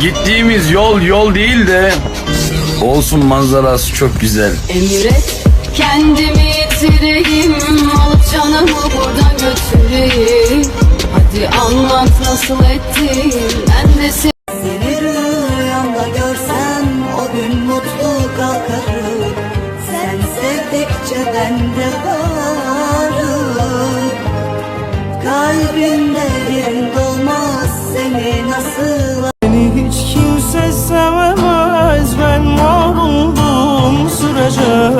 Gittiğimiz yol yol değil de olsun manzarası çok güzel. Emret kendimi yitireyim Alıp canımı buradan götüreyim. Hadi anlat nasıl ettin Ben de seni Seni rüyamda görsem o gün mutlu kalkarım. Sen sevdikçe ben de varım. Kalbimde yerin dolmaz seni nasıl hiç kimse sevemez. Ben var olduğum sürece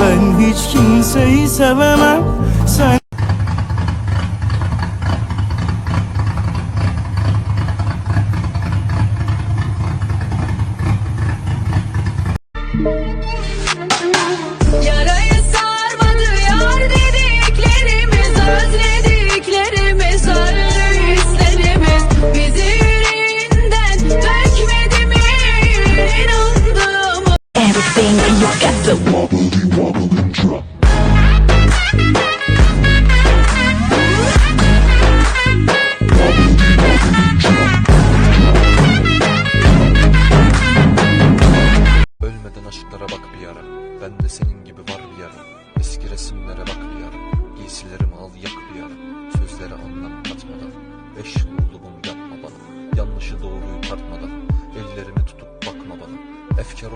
Ben hiç kimseyi sevemem and you got the Ölmeden aşklara bak bir ara Ben de senin gibi var bir yara. Eski resimlere bak bir ara Giysilerimi al yak bir ara Sözlere anlam katmadan. Beş bunu yapma bana. Yanlışı doğruyu tartmadan. Ellerimi tutup bakma bana. Efkar